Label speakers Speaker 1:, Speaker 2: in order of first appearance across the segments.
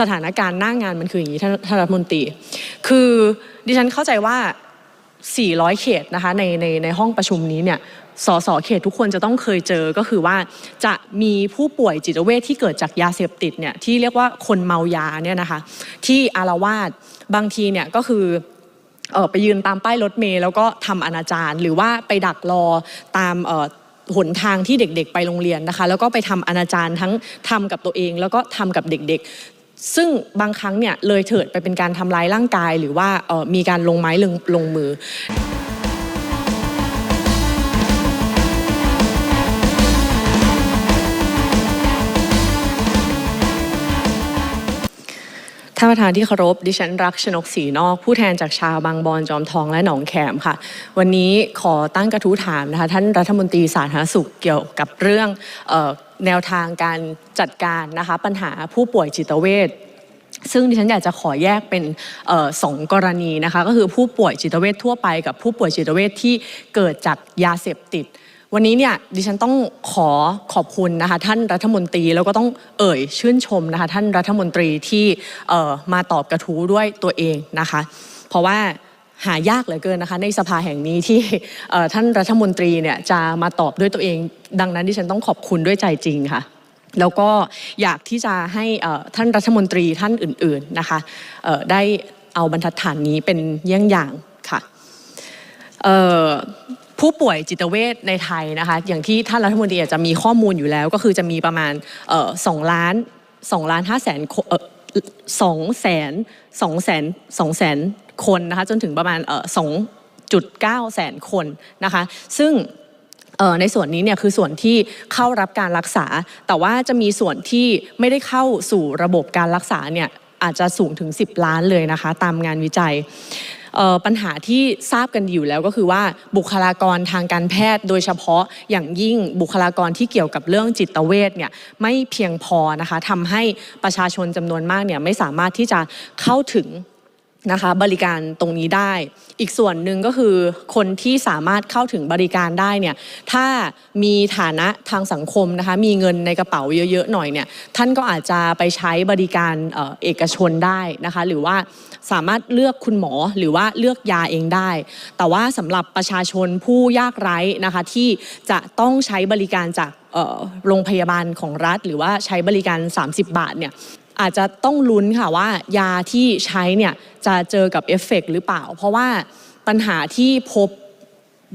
Speaker 1: สถานการณ์หน้างงานมันคืออย่างนี้ท่านท่านรัฐมนตรี คือดิฉันเข้าใจว่า 400 เขตนะคะในในในห้องประชุมนี้เนี่ยสสเขตทุกคนจะต้องเคยเจอก็คือว่าจะมีผู้ป่วยจิตเวชที่เกิดจากยาเสพติดเนี่ยที่เรียกว่าคนเมายาเนี่ยนะคะที่อารวาสบางทีเนี่ยก็คือเออไปยืนตามป้ายรถเมล์แล้วก็ทำอนาจารหรือว่าไปดักรอตามหนทางที่เด็กๆ ไปโรงเรียนนะคะ แล้วก็ไปทำอนาจารทั้งทำกับตัวเอง แล้วก็ทำกับเด็กๆ ซึ่งบางครั้งเนี่ยเลยเถิดไปเป็นการทำร้ายร่างกาย หรือว่าออมีการลงไม้ลงลงมือ ท่านประธานที่เคารพดิฉันรักชนกศรีนอก ผู้แทนจากชาวบางบอนจอมทองและหนองแขมค่ะ วันนี้ขอตั้งกระทู้ถามนะคะท่านรัฐมนตรีสาธารณสุขเกี่ยวกับเรื่องออแนวทางการจัดการนะคะปัญหาผู้ป่วยจิตเวชซึ่งดิฉันอยากจะขอแยกเป็นออสองกรณีนะคะก็คือผู้ป่วยจิตเวชทั่วไปกับผู้ป่วยจิตเวชที่เกิดจากยาเสพติด วันนี้เนี่ยดิฉันต้องขอขอบคุณนะคะท่านรัฐมนตรีแล้วก็ต้องเอ่ยชื่นชมนะคะท่านรัฐมนตรีที่มาตอบกระทู้ด้วยตัวเองนะคะ เพราะว่าหายากเหลือเกินนะคะในสภาแห่งนี้ที่ท่านรัฐมนตรีเนี่ยจะมาตอบด้วยตัวเอง ดังนั้นดิฉันต้องขอบคุณด้วยใจจริงค่ะ แล้วก็อยากที่จะให้ท่านรัฐมนตรีท่านอื่นๆนะคะได้เอาบรรทัดฐานนี้เป็นเยี่ยงอย่างค่ะ ผู้ป่วยจิตเวชในไทยนะคะอย่างที่ท่านรัฐมนตรีอาจจะมีข้อมูลอยู่แล้ว ก็คือจะมีประมาณสองล้านสองล้านห้าแสนสองแสนสองแสนสองแสนคนนะคะจนถึงประมาณสองจุดเก้าแสนคนนะคะซึ่งในส่วนนี้เนี่ยคือส่วนที่เข้ารับการรักษา แต่ว่าจะมีส่วนที่ไม่ได้เข้าสู่ระบบการรักษาเนี่ยอาจจะสูงถึง 10 ล้านเลยนะคะ ตามงานวิจัย ปัญหาที่ทราบกันอยู่แล้วก็คือว่าบุคลากรทางการแพทย์ โดยเฉพาะอย่างยิ่งบุคลากรที่เกี่ยวกับเรื่องจิตเวชเนี่ยไม่เพียงพอนะคะทำให้ประชาชนจำนวนมากเนี่ยไม่สามารถที่จะเข้าถึง นะคะบริการตรงนี้ได้ อีกส่วนหนึ่งก็คือคนที่สามารถเข้าถึงบริการได้เนี่ยถ้ามีฐานะทางสังคมนะคะมีเงินในกระเป๋าเยอะๆหน่อยเนี่ยท่านก็อาจจะไปใช้บริการเอกชนได้นะคะหรือว่าสามารถเลือกคุณหมอหรือว่าเลือกยาเองได้ แต่ว่าสำหรับประชาชนผู้ยากไร้นะคะที่จะต้องใช้บริการจากโรงพยาบาลของรัฐ หรือว่าใช้บริการ 30 บาทเนี่ย อาจจะต้องลุ้นค่ะว่ายาที่ใช้เนี่ยจะเจอกับเอฟเฟกต์หรือเปล่า เพราะว่าปัญหาที่พบ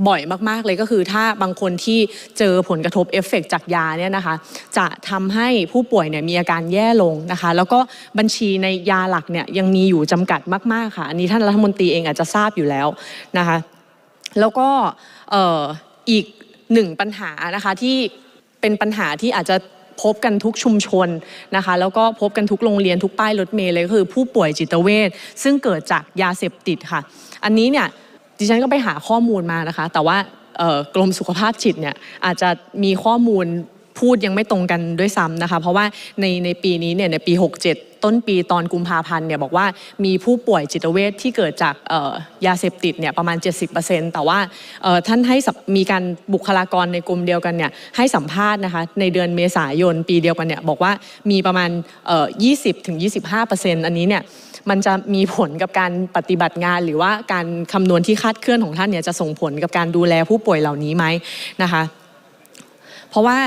Speaker 1: บ่อยมาก ๆ เลยก็คือถ้าบางคนที่เจอผลกระทบเอฟเฟกต์จากยาเนี่ยนะคะ จะทำให้ผู้ป่วยเนี่ยมีอาการแย่ลงนะคะ แล้วก็บัญชีในยาหลักเนี่ยยังมีอยู่จำกัดมาก ๆ ค่ะ อันนี้ท่านรัฐมนตรีเองอาจจะทราบอยู่แล้วนะคะ แล้วก็อีกหนึ่งปัญหานะคะที่เป็นปัญหาที่อาจจะ พบกันทุกชุมชนนะคะ แล้วก็พบกันทุกโรงเรียนทุกป้ายรถเมล์เลยก็คือผู้ป่วยจิตเวชซึ่งเกิดจากยาเสพติดค่ะ อันนี้เนี่ยดิฉันก็ไปหาข้อมูลมานะคะ แต่ว่ากรมสุขภาพจิตเนี่ยอาจจะมีข้อมูล พูดยังไม่ตรงกันด้วยซ้ำนะคะ เพราะว่าในในปีนี้เนี่ยในปี 67 ต้นปีตอนกุมภาพันธ์เนี่ยบอกว่ามีผู้ป่วยจิตเวชที่เกิดจากยาเสพติดเนี่ยประมาณ 70%แต่ว่าท่านให้มีการบุคลากรในกลุ่มเดียวกันเนี่ยให้สัมภาษณ์นะคะในเดือนเมษายนปีเดียวกันเนี่ยบอกว่ามีประมาณเอ่อ20ถึง25%อันนี้เนี่ยมันจะมีผลกับการปฏิบัติงาน หรือว่าการคำนวณที่คาดเคลื่อนของท่านเนี่ยจะส่งผลกับการดูแลผู้ป่วยเหล่านี้ไหมนะคะ เพราะว่า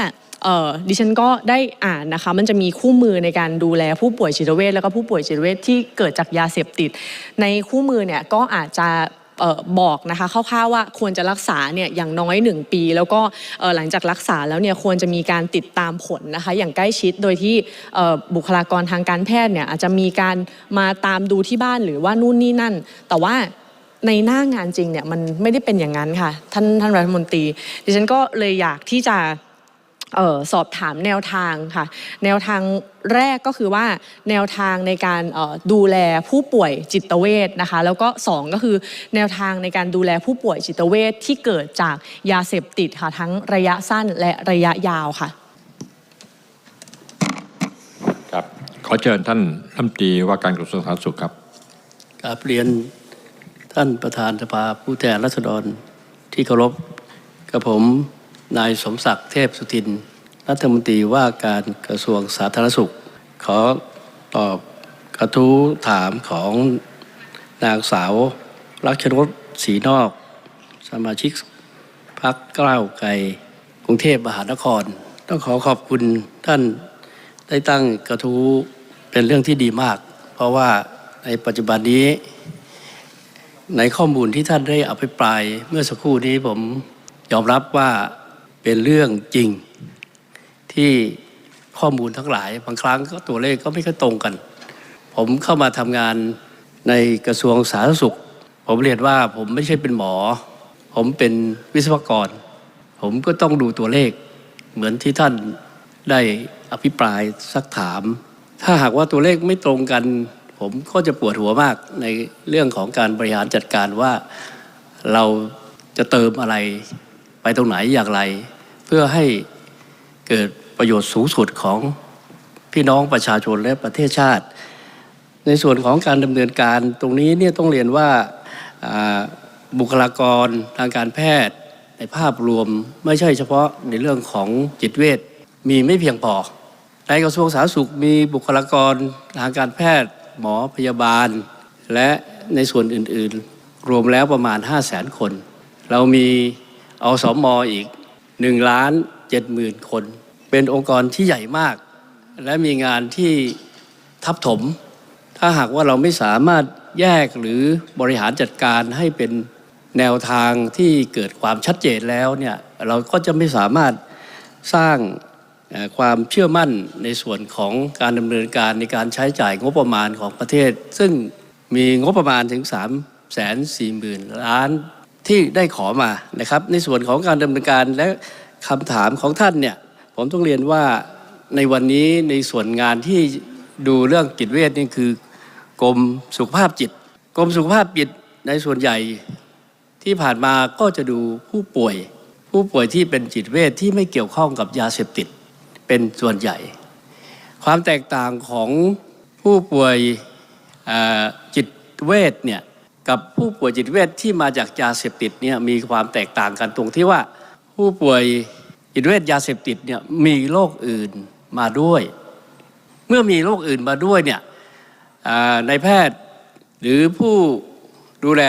Speaker 1: ดิฉันก็ได้อ่านนะคะมันจะมีคู่มือในการดูแลผู้ป่วยจิตเวชแล้วก็ผู้ป่วยจิตเวชที่เกิดจากยาเสพติด ในคู่มือเนี่ยก็อาจจะออบอกนะคะคร่าวๆว่าควรจะรักษาเนี่ยอย่างน้อย 1 ปี แล้วก็หลังจากรักษาแล้วเนี่ยควรจะมีการติดตามผลนะคะอย่างใกล้ชิดโดยที่บุคลากรทางการแพทย์เนี่ยอาจจะมีการมาตามดูที่บ้านหรือว่านู่นนี่นั่น แต่ว่าในหน้างานจริงเนี่ยมันไม่ได้เป็นอย่างนั้นค่ะท่านท่านรัฐมนตรีดิฉันก็เลยอยากที่จะ สอบถามแนวทางค่ะ แนวทางแรกก็คือว่าแนวทางในการเอ่อดูแลผู้ป่วยจิตเวชนะคะ แล้วก็สองก็คือแนวทางในการดูแลผู้ป่วยจิตเวชที่เกิดจากยาเสพติดค่ะทั้งระยะสั้นและระยะยาวค่ะ
Speaker 2: ครับขอเชิญท่านรัฐมนตรีว่าการกระทรวงสาธารณสุขครับ
Speaker 3: กราบเรียนท่านประธานสภาผู้แทนราษฎรที่เคารพกับผม นายสมศักดิ์เทพสุทิน รัฐมนตรีว่าการกระทรวงสาธารณสุข ขอตอบกระทู้ถามของนางสาว รักชนกศรีนอก สมาชิกพักกล้าวไกลกรุงเทพมหานคร ต้องขอขอบคุณท่านได้ตั้งกระทู้เป็นเรื่องที่ดีมาก เพราะว่าในปัจจุบันนี้ ในข้อมูลที่ท่านได้อภิปรายเมื่อสักครู่นี้ผมยอมรับว่า เป็นเรื่องจริงที่ข้อมูลทั้งหลาย บางครั้งก็ตัวเลขก็ไม่ค่อยตรงกัน ผมเข้ามาทำงานในกระทรวงสาธารณสุข ผมเรียนว่าผมไม่ใช่เป็นหมอ ผมเป็นวิศวกร ผมก็ต้องดูตัวเลข เหมือนที่ท่านได้อภิปรายซักถาม ถ้าหากว่าตัวเลขไม่ตรงกัน ผมก็จะปวดหัวมากในเรื่องของการบริหารจัดการว่าเราจะเติมอะไรไปตรงไหนอย่างไร เพื่อให้เกิดประโยชน์สูงสุดของพี่น้องประชาชนและประเทศชาติ ในส่วนของการดำเนินการตรงนี้เนี่ยต้องเรียนว่าบุคลากรทางการแพทย์ในภาพรวมไม่ใช่เฉพาะในเรื่องของจิตเวชมีไม่เพียงพอในกระทรวงสาธารณสุขมีบุคลากรทางการแพทย์ หมอพยาบาล และในส่วนอื่น ๆ รวมแล้วประมาณ 5 0 0แสนคน เรามีอสมออีก 1ล้าน7หมื่นคน เป็นองค์กรที่ใหญ่มาก และมีงานที่ทับถม ถ้าหากว่าเราไม่สามารถแยกหรือบริหารจัดการให้เป็นแนวทางที่เกิดความชัดเจนแล้วเนี่ยเราก็จะไม่สามารถสร้างความเชื่อมั่นในส่วนของการดำเนินการในการใช้จ่ายงบประมาณของประเทศ ซึ่งมีงบประมาณถึง 3 4 0 0 0 0 ล้าน ที่ได้ขอมานะครับ ในส่วนของการดำเนินการและคำถามของท่านเนี่ยผมต้องเรียนว่าในวันนี้ในส่วนงานที่ดูเรื่องจิตเวชนี่คือกรมสุขภาพจิตกรมสุขภาพจิตในส่วนใหญ่ที่ผ่านมาก็จะดูผู้ป่วย ผู้ป่วยที่เป็นจิตเวชที่ไม่เกี่ยวข้องกับยาเสพติดเป็นส่วนใหญ่ ความแตกต่างของผู้ป่วยจิตเวชเนี่ย กับผู้ป่วยจิตเวชที่มาจากยาเสพติดเนี่ยมีความแตกต่างกันตรงที่ว่า ผู้ป่วยจิตเวชยาเสพติดเนี่ยมีโรคอื่นมาด้วย เมื่อมีโรคอื่นมาด้วยเนี่ยในแพทย์หรือผู้ดูแล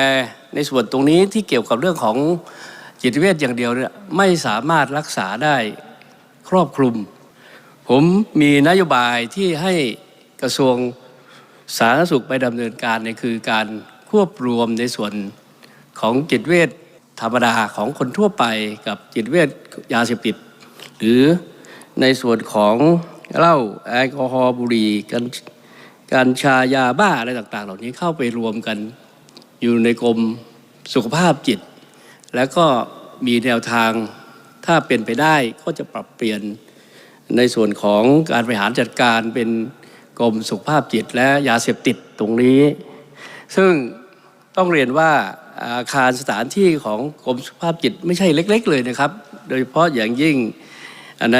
Speaker 3: ในส่วนตรงนี้ที่เกี่ยวกับเรื่องของจิตเวชอย่างเดียวเนี่ยไม่สามารถรักษาได้ครอบคลุม ผมมีนโยบายที่ให้กระทรวงสาธารณสุขไปดำเนินการเนี่ยคือการ ควบรวมในส่วนของจิตเวชธรรมดาของคนทั่วไปกับจิตเวชยาเสพติด หรือในส่วนของเหล้าแอลกอฮอล์บุหรี่กันกัญชายาบ้าอะไรต่าง ๆ เหล่านี้เข้าไปรวมกันอยู่ในกรมสุขภาพจิต แล้วก็มีแนวทางถ้าเป็นไปได้ก็จะปรับเปลี่ยนในส่วนของการบริหารจัดการเป็นกรมสุขภาพจิตและยาเสพติดตรงนี้ ซึ่งต้องเรียนว่าอาคารสถานที่ของกรมสุขภาพจิตไม่ใช่เล็ก ๆ เลยนะครับ โดยเฉพาะอย่างยิ่งใน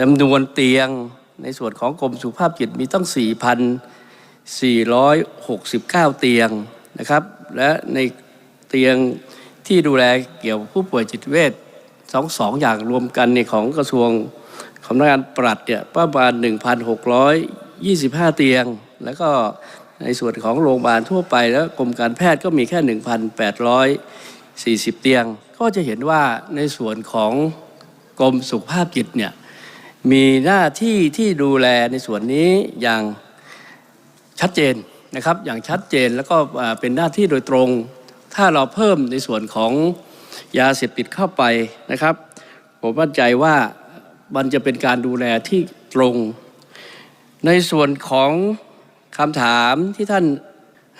Speaker 3: จำนวนเตียงในส่วนของกรมสุขภาพจิตมีตั้ง4,469 เตียงนะครับ และในเตียงที่ดูแลเกี่ยวกับผู้ป่วยจิตเวชสองสองอย่างรวมกันในของกระทรวงสำนักงานปลัดเนี่ยประมาณ 1,625 เตียง แล้วก็ ในส่วนของโรงพยาบาลทั่วไปแล้วกรมการแพทย์ก็มีแค่ 1,840 เตียง ก็จะเห็นว่าในส่วนของกรมสุขภาพจิตเนี่ยมีหน้าที่ที่ดูแลในส่วนนี้อย่างชัดเจนนะครับอย่างชัดเจนแล้วก็เป็นหน้าที่โดยตรง ถ้าเราเพิ่มในส่วนของยาเสพติดเข้าไปนะครับ ผมมั่นใจว่ามันจะเป็นการดูแลที่ตรง ในส่วนของ คำถามที่ท่าน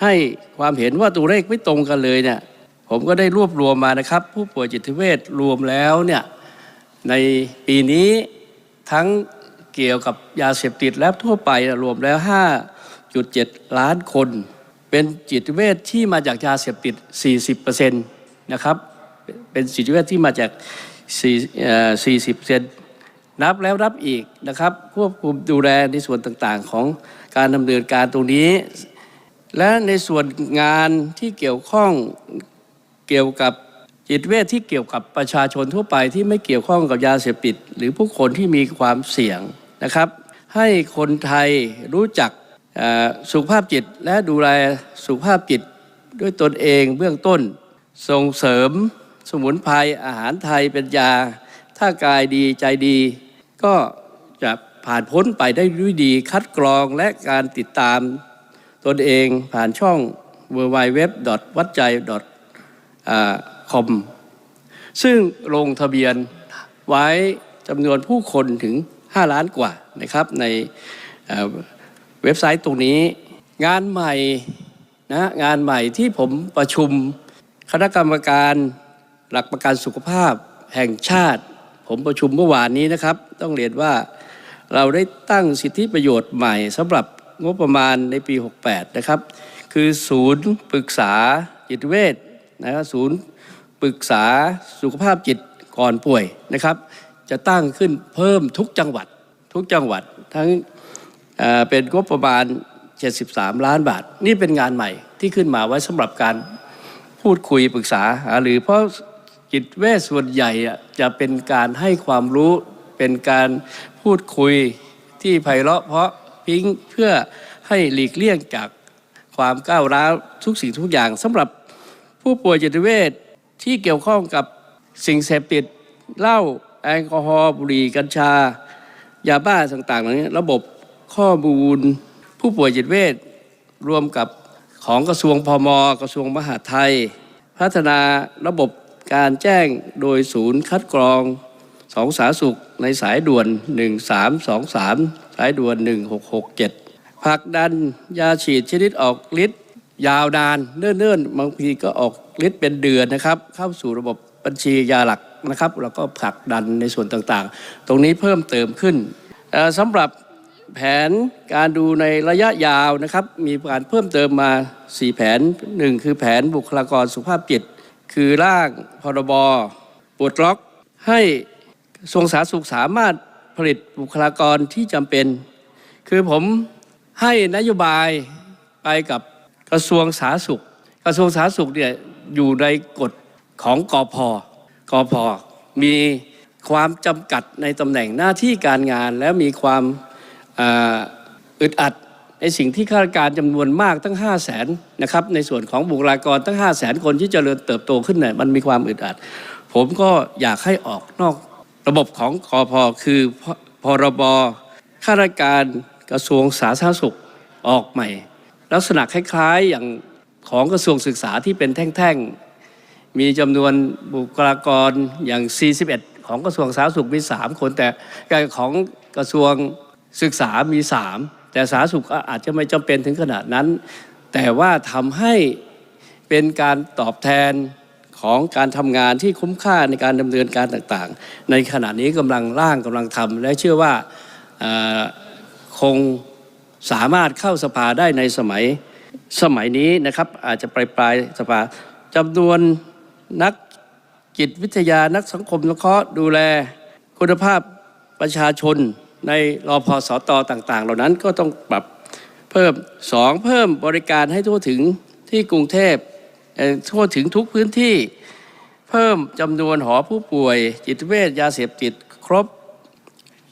Speaker 3: ให้ความเห็นว่าตัวเลขไม่ตรงกันเลยเนี่ยผมก็ได้รวบรวมมานะครับ ผู้ป่วยจิตเวชรวมแล้วเนี่ยในปีนี้ทั้งเกี่ยวกับยาเสพติดและทั่วไปรวมแล้ว 5.7 ล้านคน เป็นจิตเวชที่มาจากยาเสพติด 40%นะครับเป็นจิตเวชที่มาจาก 40% ซนนับแล้วนับอีกนะครับ ควบคุมดูแลในส่วนต่างๆ ของการดำเนินการตรงนี้ และในส่วนงานที่เกี่ยวข้องเกี่ยวกับจิตเวชที่เกี่ยวกับประชาชนทั่วไปที่ไม่เกี่ยวข้องกับยาเสพติด หรือผู้คนที่มีความเสี่ยงนะครับ ให้คนไทยรู้จักสุขภาพจิตและดูแลสุขภาพจิตด้วยตนเองเบื้องต้น ส่งเสริมสมุนไพรอาหารไทยเป็นยา ถ้ากายดีใจดี ก็จะผ่านพ้นไปได้ด้วยดีคัดกรองและการติดตามตนเองผ่านช่อง w w w วัดใจ com ซึ่งลงทะเบียนไว้จำนวนผู้คนถึง 5 ล้านกว่านะครับในเอ่อเว็บไซต์ตรงนี้ งานใหม่นะงานใหม่ที่ผมประชุมคณะกรรมการหลักประกันสุขภาพแห่งชาติ ผมประชุมเมื่อวานนี้นะครับ ต้องเรียนว่าเราได้ตั้งสิทธิประโยชน์ใหม่สำหรับงบประมาณในปี 68 นะครับ คือศูนย์ปรึกษาจิตเวชนะครับศูนย์ปรึกษาสุขภาพจิตก่อนป่วยนะครับ จะตั้งขึ้นเพิ่มทุกจังหวัดทุกจังหวัดทั้งเเป็นงบประมาณ 73 ล้านบาท นี่เป็นงานใหม่ที่ขึ้นมาไว้สำหรับการพูดคุยปรึกษาหาหรือเพราะ จิตเวชส่วนใหญ่จะเป็นการให้ความรู้ เป็นการพูดคุยที่ไพเราะเพราะพิงเพื่อให้หลีกเลี่ยงจากความก้าวร้าวทุกสิ่งทุกอย่างสำหรับผู้ป่วยจิตเวชที่เกี่ยวข้องกับสิ่งเสพติดเหล้าแอลกอฮอล์บุหรี่กัญชา ยาบ้าต่างๆเหล่านี้ระบบข้อมูล ผู้ป่วยจิตเวชรวมกับของกระทรวงพมกระทรวงมหาดไทย พัฒนาระบบ การแจ้งโดยศูนย์คัดกรองสองสาสุขในสายด่วน 1323 สายด่วน 1667ผลักดันยาฉีดชนิดออกฤทธิ์ยาวนานเนิ่นๆ บางทีก็ออกฤทธิ์เป็นเดือนนะครับ เข้าสู่ระบบบัญชียาหลักนะครับแล้วก็ผลักดันในส่วนต่างๆ ตรงนี้เพิ่มเติมขึ้นสำหรับแผนการดูในระยะยาวนะครับ มีการเพิ่มเติมมา 4 แผน 1 คือแผนบุคลากรสุขภาพจิต คือร่างพรบปลดล็อกให้กระทรวงสาธารณสุขสามารถผลิตบุคลากรที่จำเป็น คือผมให้นโยบายไปกับกระทรวงสาธารณสุข กระทรวงสาธารณสุขเนี่ยอยู่ในกฎของกอพกอพมีความจำกัดในตำแหน่งหน้าที่การงาน และมีความอ,าอึดอัด ในสิ่งที่ข้าราชการจำนวนมากตั้ง 5 0 0แสนนะครับในส่วนของบุคลากรตั้ง 5 0 0แสนคนที่จเจริญเติบโตขึ้นเนี่ยมันมีความอึดอัด ผมก็อยากให้ออกนอกระบบของกอพคือพพรบข้าราชการกระทรวงสาธารณสุขออกใหม่ ลักษณะคล้ายๆอย่างของกระทรวงศึกษาที่เป็นแท่งๆ มีจำนวนบุคลากรอย่าง 41 ของกระทรวงสาธารณสุขมี 3 คนแต่ของกระทรวงศึกษามี 3 แต่สาธารณสุขอาจจะไม่จำเป็นถึงขนาดนั้น แต่ว่าทำให้เป็นการตอบแทนของการทำงานที่คุ้มค่าในการดำเนินการต่างๆ ในขณะนี้กำลังร่างกำลังทำและเชื่อว่าคงสามารถเข้าสภาได้ในสมัยสมัยนี้นะครับ อาจจะปลายปลายๆสภาจำนวนนักจิตวิทยานักสังคมสงเคราะห์ดูแลคุณภาพประชาชน ในรอพอสตต่าง ๆ เหล่านั้นก็ต้องปรับเพิ่มสองเพิ่มบริการให้ทั่วถึงที่กรุงเทพทั่วถึงทุกพื้นที่ เพิ่มจำนวนหอผู้ป่วย จิตเวชยาเสพติดครบ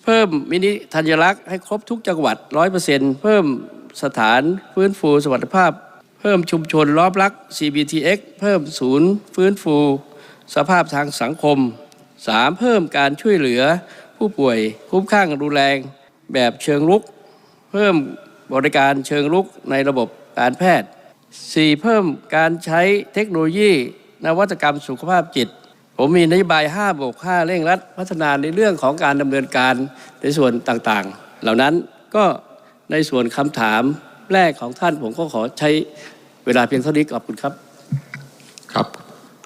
Speaker 3: เพิ่มมินิธัญลักษณ์ให้ครบทุกจังหวัด 100%เพิ่มสถานฟื้นฟูสวัสดิภาพ เพิ่มชุมชนล้อมรัก CBTX เพิ่มศูนย์ฟื้นฟู สภาพทางสังคม 3. เพิ่มการช่วยเหลือ ผู้ป่วยคุ้มข้างรุนแรงแบบเชิงลุก เพิ่มบริการเชิงลุกในระบบการแพทย์ 4. เพิ่มการใช้เทคโนโลยีนวัตกรรมสุขภาพจิต ผมมีนโยบาย 5 บวก 5 เร่งรัดพัฒนาในเรื่องของการดำเนินการในส่วนต่างๆ เหล่านั้นก็ในส่วนคำถามแรกของท่านผมก็ขอใช้เวลาเพียงเท่านี้ขอบคุณครับ
Speaker 2: ครับ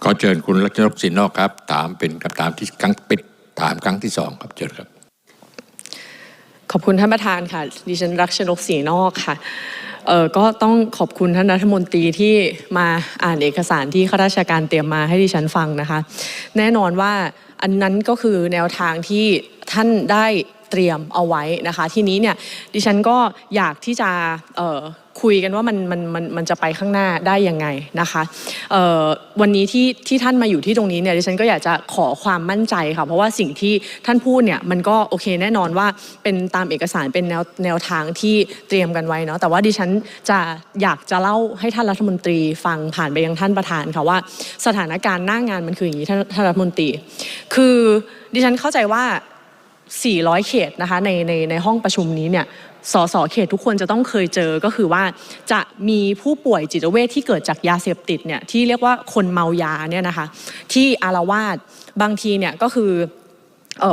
Speaker 2: ขอเชิญคุณรัชนกศรีนอกครับ ถามเป็นคำถามที่ครั้งปิด ถามครั้งที่สองครับเชิญครับ
Speaker 1: ขอบคุณท่านประธานค่ะดิฉันรักชนกศรีนอกค่ะเออก็ต้องขอบคุณท่านรัฐมนตรีที่มาอ่านเอกสารที่ข้าราชการเตรียมมาให้ดิฉันฟังนะคะ แน่นอนว่าอันนั้นก็คือแนวทางที่ท่านได้เตรียมเอาไว้นะคะ ทีนี้เนี่ยดิฉันก็อยากที่จะ คุยกันว่ามันมันมันมันจะไปข้างหน้าได้ยังไงนะคะวันนี้ที่ที่ท่านมาอยู่ที่ตรงนี้เนี่ยดิฉันก็อยากจะขอความมั่นใจค่ะเพราะว่าสิ่งที่ท่านพูดเนี่ยมันก็โอเคแน่นอนว่าเป็นตามเอกสารเป็นแนวแนวทางที่เตรียมกันไว้เนาะแต่ว่าดิฉันจะอยากจะเล่าให้ท่านรัฐมนตรีฟังผ่านไปยังท่านประธานค่ะว่าสถานการณ์หน้างานมันคืออย่างนี้ท่านท่านรัฐมนตรี คือดิฉันเข้าใจว่า 400 เขตนะคะในในในห้องประชุมนี้เนี่ย สสเขตทุกคนจะต้องเคยเจอก็คือว่าจะมีผู้ป่วยจิตเวชที่เกิดจากยาเสพติดเนี่ยที่เรียกว่าคนเมายาเนี่ยนะคะที่อารวาสบางทีเนี่ยก็คือ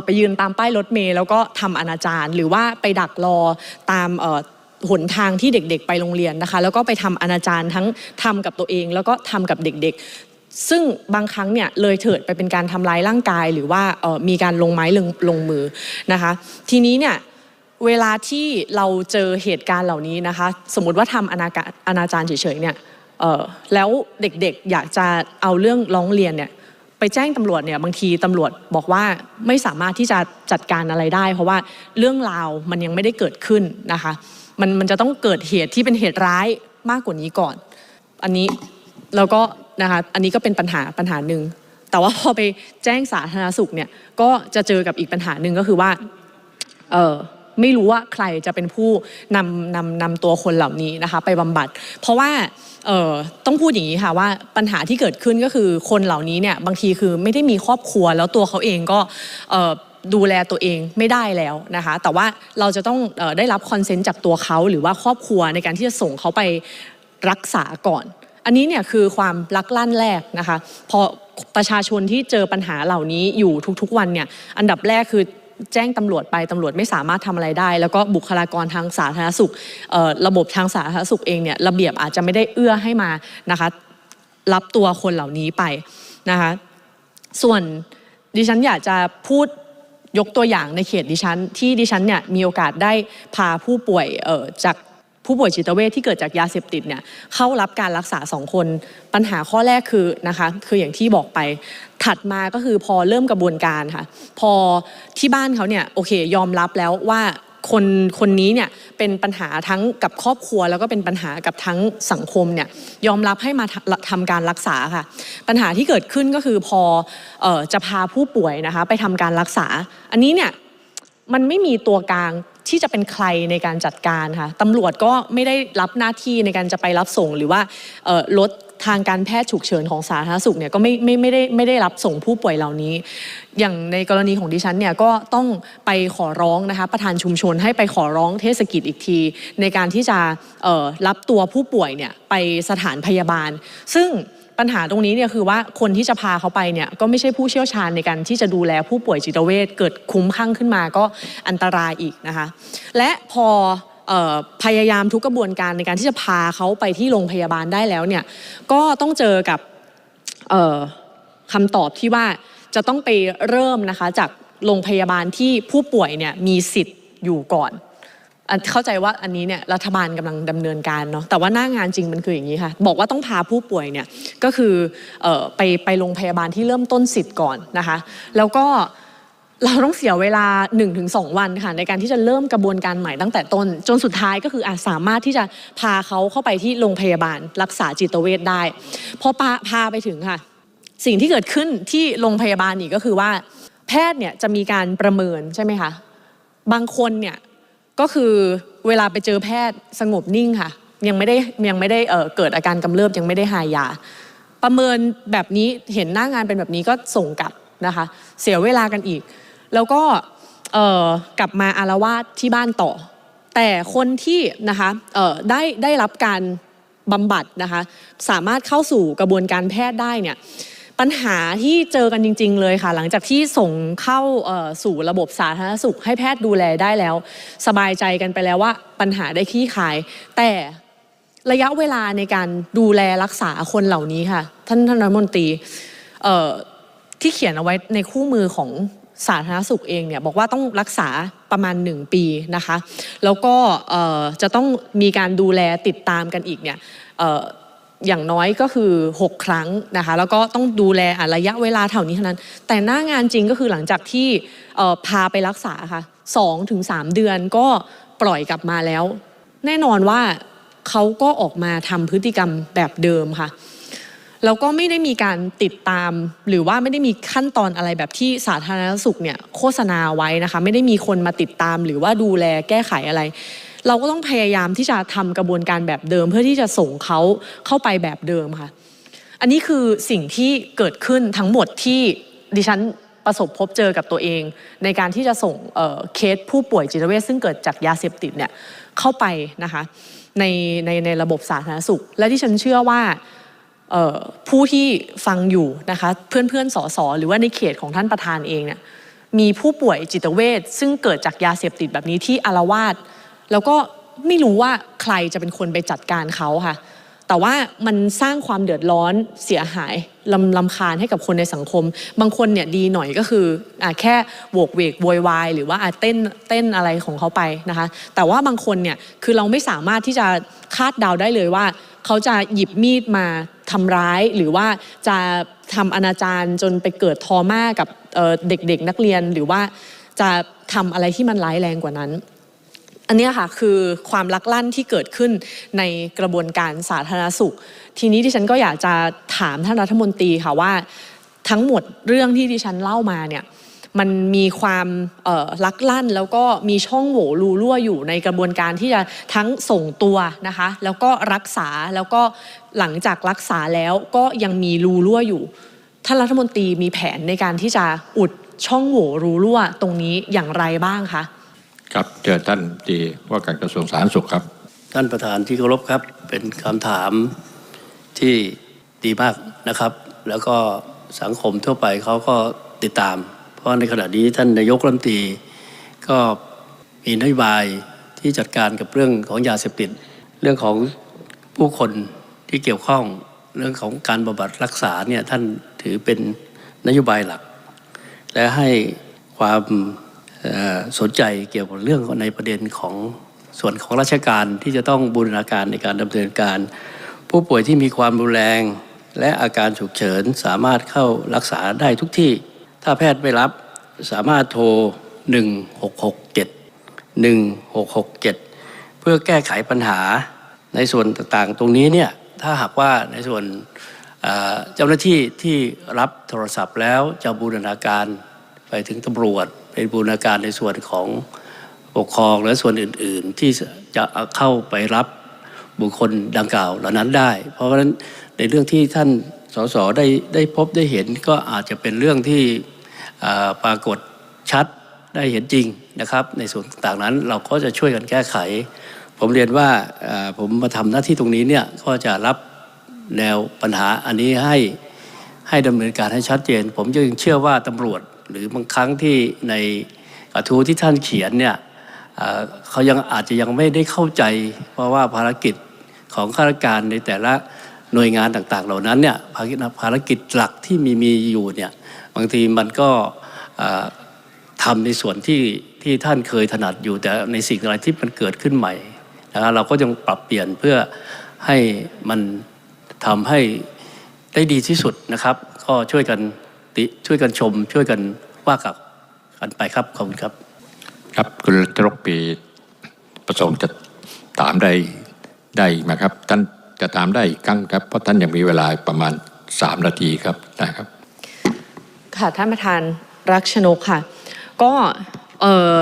Speaker 1: ไปยืนตามป้ายรถเมล์แล้วก็ทำอนาจารหรือว่าไปดักรอตามหนทางที่เด็กๆ ไปโรงเรียนนะคะ แล้วก็ไปทำอนาจารทั้งทำกับตัวเอง แล้วก็ทำกับเด็กๆ ซึ่งบางครั้งเนี่ยเลยเถิดไปเป็นการทำร้ายร่างกาย หรือว่ามีการลงไม้ลงลงมือนะคะ ทีนี้เนี่ย เวลาที่เราเจอเหตุการณ์เหล่านี้นะคะ สมมติว่าทำอนาจารอนาจารเฉยๆเนี่ยแล้วเด็กๆอยากจะเอาเรื่องร้องเรียนเนี่ยไปแจ้งตำรวจเนี่ยบางทีตำรวจบอกว่าไม่สามารถที่จะจัดการอะไรได้ เพราะว่าเรื่องราวมันยังไม่ได้เกิดขึ้นนะคะมันมันจะต้องเกิดเหตุที่เป็นเหตุร้ายมากกว่านี้ก่อน อันนี้แล้วก็นะคะอันนี้ก็เป็นปัญหาปัญหาหนึ่งแต่ว่าพอไปแจ้งสาธารณสุขเนี่ยก็จะเจอกับอีกปัญหาหนึ่งก็คือว่าเออ ไม่รู้ว่าใครจะเป็นผู้นำนำนำตัวคนเหล่านี้นะคะไปบำบัด เพราะว่าต้องพูดอย่างนี้ค่ะว่าปัญหาที่เกิดขึ้นก็คือคนเหล่านี้เนี่ยบางทีคือไม่ได้มีครอบครัวแล้วตัวเขาเองก็ดูแลตัวเองไม่ได้แล้วนะคะแต่ว่าเราจะต้องออได้รับคอนเซนต์จากตัวเขาหรือว่าครอบครัวในการที่จะส่งเขาไปรักษาก่อน อันนี้เนี่ยคือความลักลั่นแรกนะคะพอประชาชนที่เจอปัญหาเหล่านี้อยู่ทุกๆวันเนี่ยอันดับแรกคือ แจ้งตำรวจไปตำรวจไม่สามารถทำอะไรได้ แล้วก็บุคลากรทางสาธารณสุขเอ่อระบบทางสาธารณสุขเองเนี่ยระเบียบอาจจะไม่ได้เอื้อให้มานะคะรับตัวคนเหล่านี้ไปนะคะส่วนดิฉันอยากจะพูดยกตัวอย่างในเขตดิฉัน ที่ดิฉันเนี่ยมีโอกาสได้พาผู้ป่วยเอ่อจาก ผู้ป่วยจิตเวชที่เกิดจากยาเสพติดเนี่ยเข้ารับการรักษาสองคน ปัญหาข้อแรกคือนะคะคืออย่างที่บอกไป ถัดมาก็คือพอเริ่มกระบวนการค่ะ พอที่บ้านเขาเนี่ยโอเค ยอมรับแล้วว่าคนคนนี้เนี่ยเป็นปัญหาทั้งกับครอบครัว แล้วก็เป็นปัญหากับทั้งสังคมเนี่ยยอมรับให้มาทำทำการรักษาค่ะ ปัญหาที่เกิดขึ้นก็คือพอออจะพาผู้ป่วยนะคะไปทำการรักษา อันนี้เนี่ย มันไม่มีตัวกลางที่จะเป็นใครในการจัดการค่ะตำรวจก็ไม่ได้รับหน้าที่ในการจะไปรับส่งหรือว่าเอ่อรถทางการแพทย์ฉุกเฉินของสาธารณสุขเนี่ยก็ไม่ไม่ไม่ได้ไม่ได้รับส่งผู้ป่วยเหล่านี้ อย่างในกรณีของดิฉันเนี่ยก็ต้องไปขอร้องนะคะประธานชุมชนให้ไปขอร้องเทศกิจอีกที ในการที่จะรับตัวผู้ป่วยเนี่ยไปสถานพยาบาล ซึ่ง ปัญหาตรงนี้เนี่ยคือว่าคนที่จะพาเขาไปเนี่ยก็ไม่ใช่ผู้เชี่ยวชาญในการที่จะดูแลผู้ป่วยจิตเวชเกิดคุ้มคลั่งขึ้นมาก็อันตรายอีกนะคะ และพอพยายามทุกกระบวนการในการที่จะพาเขาไปที่โรงพยาบาลได้แล้วเนี่ยก็ต้องเจอกับคำตอบที่ว่าจะต้องไปเริ่มนะคะจากโรงพยาบาลที่ผู้ป่วยเนี่ยมีสิทธิ์อยู่ก่อน เข้าใจว่าอันนี้เนี่ยรัฐบาลกำลังดำเนินการเนาะแต่ว่าหน้างานจริงมันคืออย่างนี้ค่ะ บอกว่าต้องพาผู้ป่วยเนี่ยก็คือเอ่อไปไปโรงพยาบาลที่เริ่มต้นสิทธิ์ก่อนนะคะ แล้วก็เราต้องเสียเวลา 1-2 วันค่ะในการที่จะเริ่มกระบวนการใหม่ตั้งแต่ต้น จนสุดท้ายก็คืออาจสามารถที่จะพาเขาเข้าไปที่โรงพยาบาลรักษาจิตเวชได้พอพาพาไปถึงค่ะ สิ่งที่เกิดขึ้นที่โรงพยาบาลอีกก็คือว่า แพทย์เนี่ยจะมีการประเมินใช่ไหมคะบางคนเนี่ย ก็คือเวลาไปเจอแพทย์สงบนิ่งค่ะ ยังไม่ได้ยังไม่ได้เกิดอาการกำเริบยังไม่ได้หายา ประเมินแบบนี้เห็นหน้างานเป็นแบบนี้ก็ส่งกลับนะคะ เสียเวลากันอีก แล้วก็กลับมาอารวาสที่บ้านต่อ แต่คนที่นะคะได้ได้รับการบำบัดนะคะ สามารถเข้าสู่กระบวนการแพทย์ได้เนี่ย ปัญหาที่เจอกันจริง ๆ เลยค่ะ หลังจากที่ส่งเข้าสู่ระบบสาธารณสุขให้แพทย์ดูแลได้แล้ว สบายใจกันไปแล้วว่าปัญหาได้คลี่คลาย แต่ระยะเวลาในการดูแลรักษาคนเหล่านี้ค่ะ ท่านท่านรัฐมนตรีที่เขียนเอาไว้ในคู่มือของสาธารณสุขเองเนี่ยบอกว่าต้องรักษาประมาณ 1 ปีนะคะ แล้วก็จะต้องมีการดูแลติดตามกันอีกเนี่ย อย่างน้อยก็คือ 6 ครั้งนะคะแล้วก็ต้องดูแลระยะเวลาเท่านี้เท่านั้น แต่หน้างานจริงก็คือหลังจากที่พาไปรักษาค่ะ2ถึง3เดือนก็ปล่อยกลับมาแล้ว แน่นอนว่าเขาก็ออกมาทำพฤติกรรมแบบเดิมค่ะแล้วก็ไม่ได้มีการติดตาม หรือว่าไม่ได้มีขั้นตอนอะไรแบบที่สาธารณสุขเนี่ยโฆษณาไว้นะคะ ไม่ได้มีคนมาติดตามหรือว่าดูแลแก้ไขอะไร เราก็ต้องพยายามที่จะทำกระบวนการแบบเดิม เพื่อที่จะส่งเขาเข้าไปแบบเดิมค่ะ อันนี้คือสิ่งที่เกิดขึ้นทั้งหมดที่ดิฉันประสบพบเจอกับตัวเอง ในการที่จะส่งเเคสผู้ป่วยจิตเวชซึ่งเกิดจากยาเสพติดเนี่ยเข้าไปนะคะในในในระบบสาธารณสุข และที่ฉันเชื่อว่าผู้ที่ฟังอยู่นะคะเพื่อนเพื่อนสอสอหรือว่าในเขตของท่านประธานเองเนี่ยมีผู้ป่วยจิตเวชซึ่งเกิดจากยาเสพติดแบบนี้ที่อารวาส แล้วก็ไม่รู้ว่าใครจะเป็นคนไปจัดการเขาค่ะ แต่ว่ามันสร้างความเดือดร้อนเสียหายลำลำคาญให้กับคนในสังคม บางคนเนี่ยดีหน่อยก็คืออแค่โวกเวกโวยวายหรือว่าเต้นเต้นอะไรของเขาไปนะคะ แต่ว่าบางคนเนี่ยคือเราไม่สามารถที่จะคาดเดาได้เลยว่า เขาจะหยิบมีดมาทำร้ายหรือว่าจะทำอนาจารจนไปเกิดทอม่ากับเด็กๆนักเรียนหรือว่าจะทำอะไรที่มันร้ายแรงกว่านั้น อันนี้ค่ะคือความลักลั่นที่เกิดขึ้นในกระบวนการสาธารณสุข ทีนี้ดิฉันก็อยากจะถามท่านรัฐมนตรีค่ะว่า ทั้งหมดเรื่องที่ดิฉันเล่ามาเนี่ยมันมีความลักลั่น แล้วก็มีช่องโหว่รูรั่วอยู่ในกระบวนการที่จะทั้งส่งตัวนะคะ แล้วก็รักษาแล้วก็หลังจากรักษาแล้วก็ยังมีรูรั่วอยู่ท่านรัฐมนตรีมีแผนในการที่จะอุดช่องโหว่รูรั่วตรงนี้อย่างไรบ้างคะ
Speaker 2: ครับเจอท่านทีว่าการกระทรวงสาธารณสุขครับ
Speaker 3: ท่านประธานที่เคารพครับ เป็นคำถามที่ดีมากนะครับ แล้วก็สังคมทั่วไปเขาก็ติดตาม เพราะในขณะนี้ท่านนายกรัฐมนตรีก็มีนโยบายที่จัดการกับเรื่องของยาเสพติด เรื่องของผู้คนที่เกี่ยวข้องเรื่องของการบำบัดรักษาเนี่ยท่านถือเป็นนโยบายหลัก และให้ความ สนใจเกี่ยวกับเรื่องในประเด็นของส่วนของราชการที่จะต้องบูรณาการในการดำเนินการ ผู้ป่วยที่มีความรุนแรง และอาการฉุกเฉินสามารถเข้ารักษาได้ทุกที่ ถ้าแพทย์ไม่รับสามารถโทร 1667 1667 เพื่อแก้ไขปัญหาในส่วนต่างๆ ตรงนี้เนี่ยถ้าหากว่าในส่วนเจ้าหน้าที่ที่รับโทรศัพท์แล้วจะบูรณาการไปถึงตำรวจ เป็นบูรณาการในส่วนของปกครองและส่วนอื่น ๆ ที่จะเข้าไปรับบุคคลดังกล่าวเหล่านั้นได้ เพราะฉะนั้นในเรื่องที่ท่านสสได้ได้พบได้เห็นก็อาจจะเป็นเรื่องที่ปรากฏชัดได้เห็นจริงนะครับ ในส่วนต่างๆนั้นเราก็จะช่วยกันแก้ไข ผมเรียนว่าผมมาทำหน้าที่ตรงนี้เนี่ยก็จะรับแนวปัญหาอันนี้ให้ให้ดำเนินการให้ชัดเจน ผมยังเชื่อว่าตำรวจ หรือบางครั้งที่ในกระทู้ที่ท่านเขียนเนี่ยเขายังอาจจะยังไม่ได้เข้าใจ เพราะว่าภารกิจของข้าราชการในแต่ละหน่วยงานต่างๆ เหล่านั้นเนี่ยภารกิจภารกิจหลักที่มีมีอยู่เนี่ยบางทีมันก็เอ่อทำในส่วนที่ที่ท่านเคยถนัดอยู่แต่ในสิ่งอะไรที่มันเกิดขึ้นใหม่นะครับเราก็ยังปรับเปลี่ยนเพื่อให้มันทำให้ได้ดีที่สุดนะครับ ก็ช่วยกัน ติช่วยกันชม ช่วยกันว่ากับกันไปครับขอบคุณครับ
Speaker 2: ครับคุณรัชรกปีประสงค์จะถามได้ได้อีกไหมครับ ท่านจะถามได้อีกครั้งครับ เพราะท่านยังมีเวลาประมาณสามนาทีครับนะครับ
Speaker 1: ค่ะท่านประธานรักชนกค่ะ ก็เอ่อ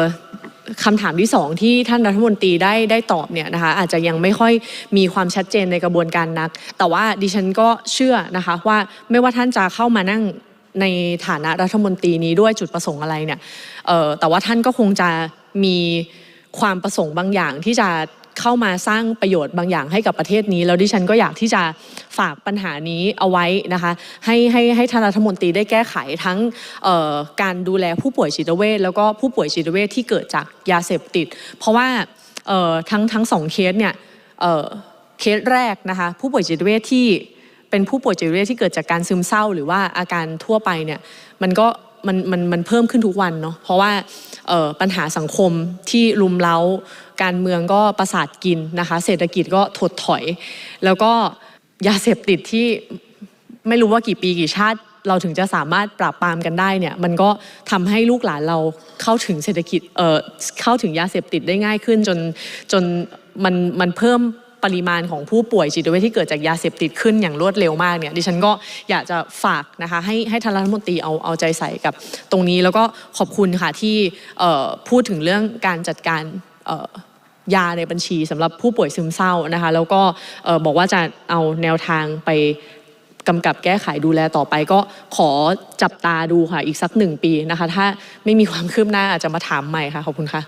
Speaker 1: คำถามที่สองที่ท่านรัฐมนตรีได้ได้ตอบเนี่ยนะคะอาจจะยังไม่ค่อยมีความชัดเจนในกระบวนการนัก แต่ว่าดิฉันก็เชื่อนะคะว่าไม่ว่าท่านจะเข้ามานั่ง ในฐานะรัฐมนตรีนี้ด้วยจุดประสงค์อะไรเนี่ยแต่ว่าท่านก็คงจะมีความประสงค์บางอย่างที่จะเข้ามาสร้างประโยชน์บางอย่างให้กับประเทศนี้ แล้วดิฉันก็อยากที่จะฝากปัญหานี้เอาไว้นะคะให้ให้ให้ท่านรัฐมนตรีได้แก้ไขทั้งการดูแลผู้ป่วยจิตเวชแล้วก็ผู้ป่วยจิตเวชที่เกิดจากยาเสพติด เพราะว่าทั้งทั้งสองเคสเนี่ยเเคสแรกนะคะผู้ป่วยจิตเวชที่ เป็นผู้ป่วยจิตเวชที่เกิดจากการซึมเศร้า หรือว่าอาการทั่วไปเนี่ยมันก็มันมันมันเพิ่มขึ้นทุกวันเนาะเพราะว่าปัญหาสังคมที่ลุมเล้า การเมืองก็ประสาทกินนะคะ เศรษฐกิจก็ถดถอย แล้วก็ยาเสพติดที่ไม่รู้ว่ากี่ปีกี่ชาติ เราถึงจะสามารถปราบปรามกันได้เนี่ยมันก็ทำให้ลูกหลานเราเข้าถึงเศรษฐกิจเอ่อเข้าถึงยาเสพติดได้ง่ายขึ้นจนจนมันมันเพิ่ม ปริมาณของผู้ป่วยจิตเวชที่เกิดจากยาเสพติดขึ้นอย่างรวดเร็วมากเนี่ยดิฉันก็อยากจะฝากนะคะให้ให้ท่านรัฐมนตรีเอาเอาใจใส่กับตรงนี้แล้วก็ขอบคุณค่ะที่พูดถึงเรื่องการจัดการยาในบัญชีสำหรับผู้ป่วยซึมเศร้านะคะแล้วก็บอกว่าจะเอาแนวทางไปกำกับแก้ไขดูแลต่อไปก็ขอจับตาดูค่ะอีกสักหนึ่งปีนะคะ ถ้าไม่มีความคืบหน้าอาจจะมาถามใหม่ค่ะ ขอบคุณค่ะ